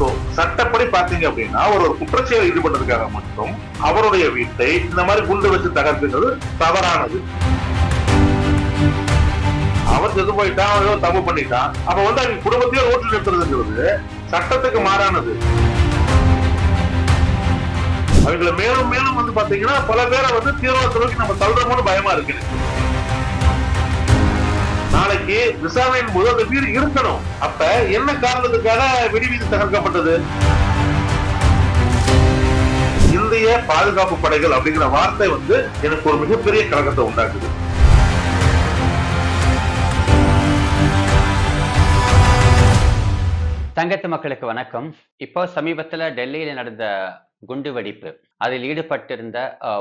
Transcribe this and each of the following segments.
So சட்டப்படி பாத்தீங்க அப்படின்னா ஒரு ஒரு குற்றச்செயல் ஈடுபட்டதுக்காக மட்டும் அவருடைய வீட்டை இந்த மாதிரி குண்டு வச்சு தகர்த்துங்கிறது தவறானது. அவன் செத்து போயிட்டான் ஏதோ தப்பு பண்ணிட்டான். அப்ப வந்து அவங்க குடும்பத்தையே ரோட்டில் நிறுத்துறதுங்கிறது சட்டத்துக்கு மாறானது. அவங்களை மேலும் மேலும் வந்து பாத்தீங்கன்னா பல பேரை வந்து தீவிரவாத நம்ம தள்ளுறோம்னு பயமா இருக்கு அன்னைக்கு விசாரணையின் போது அந்த வீடு இருக்கணும். அப்ப என்ன காரணத்துக்காக வெடிவீது தகர்க்கப்பட்டது? இந்திய பாதுகாப்பு படைகள் அப்படிங்கிற வார்த்தை வந்து எனக்கு ஒரு மிகப்பெரிய கழகத்தை உண்டாக்குது. தங்கத்து மக்களுக்கு வணக்கம். இப்போ சமீபத்தில் டெல்லியில் நடந்த குண்டு வெடிப்பு அதில் ஈடுபட்டிருந்த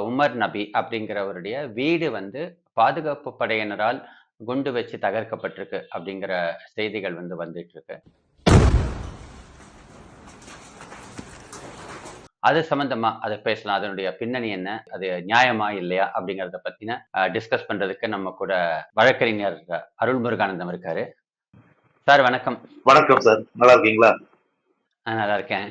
உமர் நபி அப்படிங்கிறவருடைய வீடு வந்து பாதுகாப்பு படையினரால் குண்டு வச்சு தகர்க்கப்பட்டிருக்கு அப்படிங்கிற செய்திகள் வந்து வந்துட்டு இருக்கு அது சம்பந்தமா அதை பேசலாம். அதனுடைய பின்னணி என்ன? அது நியாயமா இல்லையா? அப்படிங்கறத பத்தின டிஸ்கஸ் பண்றதுக்கு நம்ம கூட வழக்கறிஞர் அருள் முருகானந்தம் இருக்காரு. சார் வணக்கம். வணக்கம் சார். நல்லா இருக்கீங்களா? நல்லா இருக்கேன்.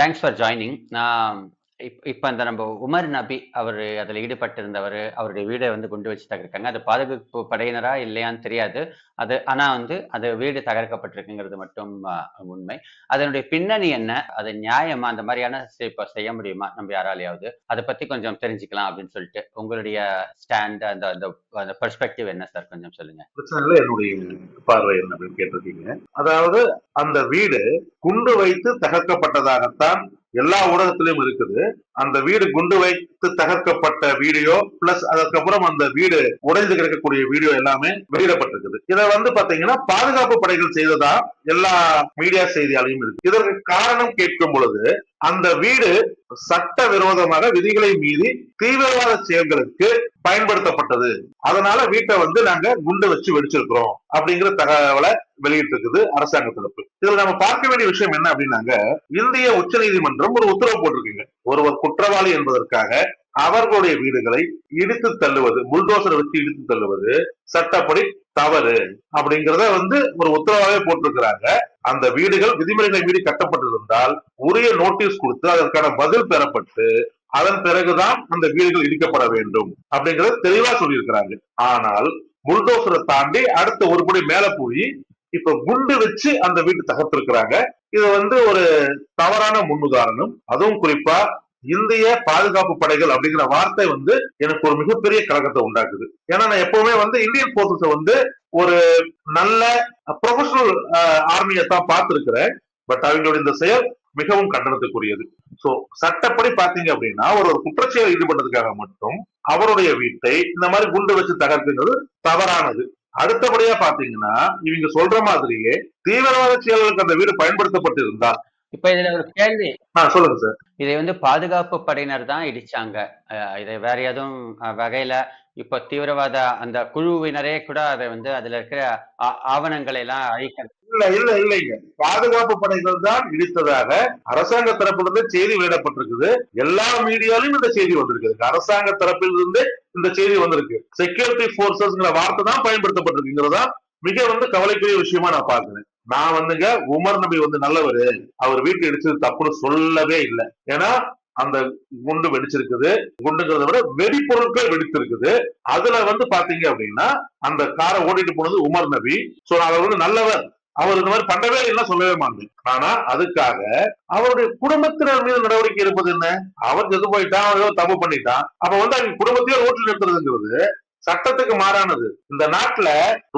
தேங்க்ஸ் ஃபார் ஜாயினிங் நான் இப் இப்போ அந்த நம்ம உமர் நபி அவர் அதில் ஈடுபட்டிருந்தவர் அவருடைய வீடை வந்து குண்டு வச்சு தகர்க்காங்க அது பாதுகாப்பு படையினரா இல்லையான்னு தெரியாது. அது ஆனால் வந்து அது வீடு தகர்க்கப்பட்டிருக்குங்கிறது மட்டும் உண்மை. அதனுடைய பின்னணி என்ன? அது நியாயமா? அந்த மாதிரியான இப்போ செய்ய முடியுமா? நம்ம யாராலையாவது? அதை பற்றி கொஞ்சம் தெரிஞ்சுக்கலாம் அப்படின்னு சொல்லிட்டு. உங்களுடைய ஸ்டாண்ட் அந்த அந்த அந்த பெர்ஸ்பெக்டிவ் என்ன சார் கொஞ்சம் சொல்லுங்க. என்னுடைய பார்வை என்ன அப்படின்னு கேட்டிருக்கீங்க? அதாவது அந்த வீடு குண்டு வைத்து தகர்க்கப்பட்டதாகத்தான் எல்லா ஊடகத்திலும் இருக்குது. அந்த வீடு குண்டு வைத்து தகர்க்கப்பட்ட வீடியோ பிளஸ் அதுக்கப்புறம் அந்த வீடு உடைந்து கிடக்கக்கூடிய வீடியோ எல்லாமே வெளியிடப்பட்டிருக்குது. இதை வந்து பாத்தீங்கன்னா பாதுகாப்பு படைகள் செய்ததா எல்லா மீடியா செய்தியாலையும் இருக்கு. இதற்கு காரணம் கேட்கும் பொழுது அந்த வீடு சட்ட விரோதமாக விதிகளை மீறி தீவிரவாத செயல்களுக்கு பயன்படுத்தப்பட்டது. அதனால வீட்டை வந்து நாங்க குண்டு வச்சு வெடிச்சிருக்கிறோம் அப்படிங்கிற தகவலை வெளியிட்டு இருக்குது அரசாங்க தரப்பு இதுல நம்ம பார்க்க வேண்டிய விஷயம் என்ன அப்படின்னாங்க இந்திய உச்சநீதிமன்றம் ஒரு உத்தரவு போட்டிருக்கீங்க. ஒருவர் குற்றவாளி என்பதற்காக அவர்களுடைய வீடுகளை இடித்து தள்ளுவது புல்டோசர் வச்சு இடித்து தள்ளுவது சட்டப்படி தவறு அப்படிங்கறத வந்து ஒரு உத்தரவாகவே போட்டிருக்கிறாங்க. அந்த வீடுகள் விதிமுறைகளை மீறி கட்டப்பட்டிருந்தால் உரிய நோட்டீஸ் கொடுத்து அதற்கான பதில் பெறப்பட்டு அதன் பிறகுதான் அந்த வீடுகள் இடிக்கப்பட வேண்டும் அப்படிங்கறத தெளிவா சொல்லியிருக்கிறாங்க. ஆனால் புல்டோசரை தாண்டி அடுத்த ஒரு படி மேல போய் இப்ப குண்டு வச்சு அந்த வீட்டு தகர்த்திருக்கிறாங்க. இது வந்து ஒரு தவறான முன்னுதாரணம். அதுவும் குறிப்பா இந்திய பாதுகாப்பு படைகள் அப்படிங்கிற வார்த்தை வந்து எனக்கு ஒரு மிகப்பெரிய கழகத்தை உண்டாக்குது. ஏன்னா நான் எப்பவுமே வந்து இந்தியன் போர்சஸ் வந்து ஒரு நல்ல ப்ரொஃபஷனல் ஆர்மியை தான் பார்த்திருக்கிறேன். பட் அவங்களுடைய இந்த செயல் மிகவும் கண்டனத்துக்குரியது. சோ சட்டப்படி பாத்தீங்க அப்படின்னா ஒரு ஒரு குற்றச்செயல் ஈடுபட்டதுக்காக மட்டும் அவருடைய வீட்டை இந்த மாதிரி குண்டு வச்சு தகர்த்துங்கிறது தவறானது. அடுத்தபடியா பாத்தீங்கன்னா இவங்க சொல்ற மாதிரியே தீவிரவாத செயல்களுக்கு அந்த வீடு பயன்படுத்தப்பட்டிருந்தா இப்போ இதுல ஒரு கேள்வி. ஆஹ் சொல்லுங்க சார் இதை வந்து பாதுகாப்பு படையினர் தான் இடிச்சாங்க. இதை வேற எதுவும் வகையில இப்போ தீவிரவாத அந்த குழுவினரே கூட அதை வந்து அதுல இருக்கிற ஆவணங்களை எல்லாம் அழிக்க இல்ல இல்ல இல்லைங்க. பாதுகாப்பு படைகள் தான் இடித்ததாக அரசாங்க தரப்பிலிருந்து செய்தி வெளியிடப்பட்டிருக்குது. எல்லா மீடியாலையும் இந்த செய்தி வந்திருக்கு அரசாங்க தரப்பிலிருந்து இந்த செய்தி வந்திருக்கு. செக்யூரிட்டி போர்சஸ்ங்கிற வார்த்தை தான் பயன்படுத்தப்பட்டிருக்குங்கிறதா மிக வந்து கவலைக்குரிய விஷயமா நான் பாக்குறேன் நான் வந்துங்க உமர் நபி வந்து நல்லவர். அவர் வீட்டு இடிச்சது தப்புன்னு சொல்லவே இல்லை. ஏன்னா அந்த குண்டு வெடிச்சிருக்குது. குண்டுங்கிறத விட வெடிப்பொருட்கள் வெடித்திருக்குது. அதுல வந்து பாத்தீங்க அப்படின்னா அந்த காரை ஓடிட்டு போனது உமர் நபி. சோ அவர் வந்து நல்லவர். அவர் இந்த மாதிரி பண்ணவே இல்லைன்னா சொல்லவே மாட்டேன். ஆனா அதுக்காக அவருடைய குடும்பத்தினர் மீது நடவடிக்கை இருப்பது என்ன? அவர் எது போயிட்டான்? அவர் ஏதோ தப்பு பண்ணிட்டான். அப்ப வந்து அவங்க குடும்பத்தையே ரோட்டில் நிறுத்துறதுங்கிறது சட்டத்துக்கு மாறானது. இந்த நாட்டுல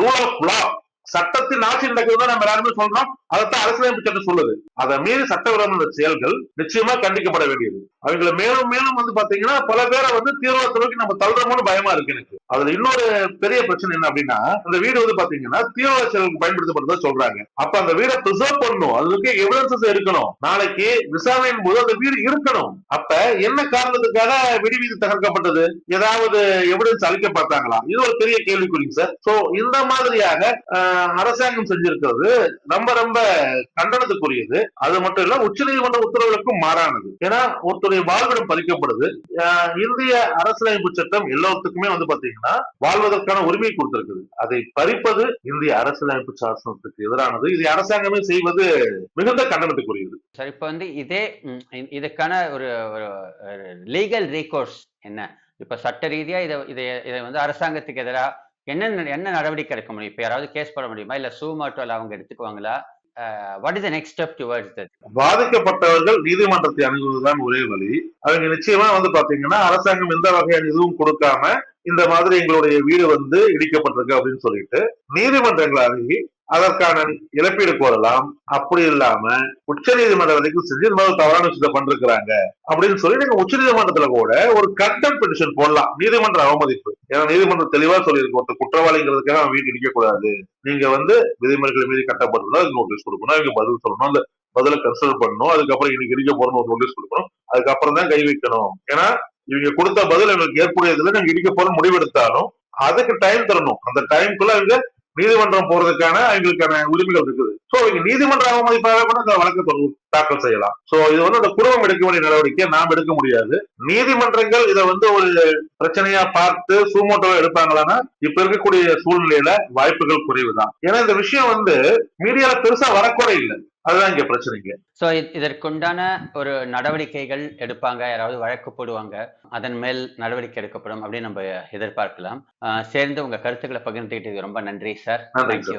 ரூல் ஆஃப் லா சட்டத்தின் ஆட்சி நடக்குதுன்னு நம்ம எல்லாருமே சொல்றோம். அதைத்தான் அரசியலமைப்பு சட்டம் சொல்லுது. அதை மீறி சட்டவிரோத செயல்கள் நிச்சயமா கண்டிக்கப்பட வேண்டியது. அவங்களை மேலும் மேலும் வந்து பாத்தீங்கன்னா பல பேரை வந்து தீவிரவாத நோக்கி நம்ம தள்ளுறோம்னு பயமா இருக்கு எனக்கு. அதுல இன்னொரு பெரிய பிரச்சனை என்ன அப்படின்னா அந்த வீடு வந்து பாத்தீங்கன்னா தீவிரவாத செயலுக்கு பயன்படுத்தப்படுறதா சொல்றாங்க. அப்ப அந்த வீடை ப்ரிசர்வ் பண்ணணும். அதுக்கு எவிடன்சஸ் இருக்கணும் நாளைக்கு விசாரணையின் போது அந்த வீடு இருக்கணும். அப்ப என்ன காரணத்துக்காக வெடிவீது தகர்க்கப்பட்டது? ஏதாவது எவிடன்ஸ் அளிக்க பார்த்தாங்களா இது ஒரு பெரிய கேள்விக்குறிங்க சார். சோ இந்த மாதிரியாக அரசாங்கம் செஞ்சிருக்கிறது ரொம்ப ரொம்ப கண்டனத்துக்குரியது. அது மட்டும் இல்ல உச்சநீதிமன்ற உத்தரவுகளுக்கும் மாறானது. ஏன்னா ஒருத்தருடைய வாழ்விடம் பறிக்கப்படுது. இந்திய அரசியலமைப்பு சட்டம் எல்லாத்துக்குமே வந்து பாத்தீங்கன்னா வாழ்வதற்கான உரிமை கொடுத்திருக்குது. அதை பறிப்பது இந்திய அரசியலமைப்பு சாசனத்துக்கு எதிரானது. இது அரசாங்கமே செய்வது மிகுந்த கண்டனத்துக்குரியது. சார் இப்ப வந்து இதே இதுக்கான ஒரு லீகல் ரீகோர்ஸ் என்ன? இப்ப சட்ட ரீதியா இதை இதை இதை வந்து அரசாங்கத்துக்கு எதிராக என்ன என்ன நடவடிக்கை எடுக்க முடியும்? இப்போ யாராவது கேஸ் போட முடியுமா? இல்ல சூமாட்டோல அவங்க எடுத்துக்குவாங்களா? What is the next step towards that பாதிக்கப்பட்டவர்கள் நீதிமன்றத்தை அணுகுவதுதான் ஒரே வழி. அவங்க நிச்சயமா வந்து பாத்தீங்கன்னா அரசாங்கம் எந்த வகையான இதுவும் கொடுக்காம இந்த மாதிரி எங்களுடைய வீடு வந்து இடிக்கப்பட்டிருக்கு அப்படின்னு சொல்லிட்டு நீதிமன்றங்களை அணுகி அதற்கான இழப்பீடு கோரலாம். அப்படி இல்லாம உச்ச நீதிமன்ற வரைக்கும் செஞ்சு தவறான விஷயத்தை பண்றாங்க அப்படின்னு சொல்லி நீங்க உச்ச நீதிமன்றத்துல கூட ஒரு கண்டம் பெட்டிஷன் போடலாம். நீதிமன்ற அவமதிப்பு. ஏன்னா நீதிமன்றம் தெளிவா சொல்லியிருக்கும் ஒருத்தர் குற்றவாளிங்கிறதுக்காக அவன் வீடு இடிக்க கூடாது நீங்க வந்து விதிமுறைகள் மீது கட்டப்பட்டிருந்தா அதுக்கு நோட்டீஸ் கொடுக்கணும். அவங்க பதில் சொல்லணும். அந்த பதில கன்சிடர் பண்ணணும். அதுக்கப்புறம் இன்னைக்கு இடிக்க போறோம்னு ஒரு நோட்டீஸ் கொடுக்கணும். அதுக்கப்புறம் தான் கை வைக்கணும். ஏன்னா இவங்க கொடுத்த பதில் எங்களுக்கு ஏற்புடையதுல நாங்க இடிக்க போறோம் முடிவெடுத்தாலும் அதுக்கு டைம் தரணும். அந்த டைம்குள்ள அவங்க நீதிமன்றம் போறதுக்கான அவங்களுக்கான உரிமைகள் இருக்குது. சோ இங்க நீதிமன்ற அவமதிப்பாக கூட அந்த வழக்கு தாக்கல் செய்யலாம். சோ இது வந்து அந்த குடும்பம் எடுக்க வேண்டிய நடவடிக்கை. நாம் எடுக்க முடியாது. நீதிமன்றங்கள் இதை வந்து ஒரு பிரச்சனையா பார்த்து சூமோட்டோ எடுப்பாங்களான்னா இப்ப இருக்கக்கூடிய சூழ்நிலையில வாய்ப்புகள் குறைவுதான். ஏன்னா இந்த விஷயம் வந்து மீடியால பெருசா வரக்கூட இல்லை. அதுதான் இங்க பிரச்சனைங்க. ஸோ இதற்குண்டான ஒரு நடவடிக்கைகள் எடுப்பாங்க யாராவது வழக்கு போடுவாங்க அதன் மேல் நடவடிக்கை எடுக்கப்படும் அப்படின்னு நம்ம எதிர்பார்க்கலாம். சேர்ந்து உங்க கருத்துக்களை பகிர்ந்துக்கிட்டது ரொம்ப நன்றி சார். நன்றி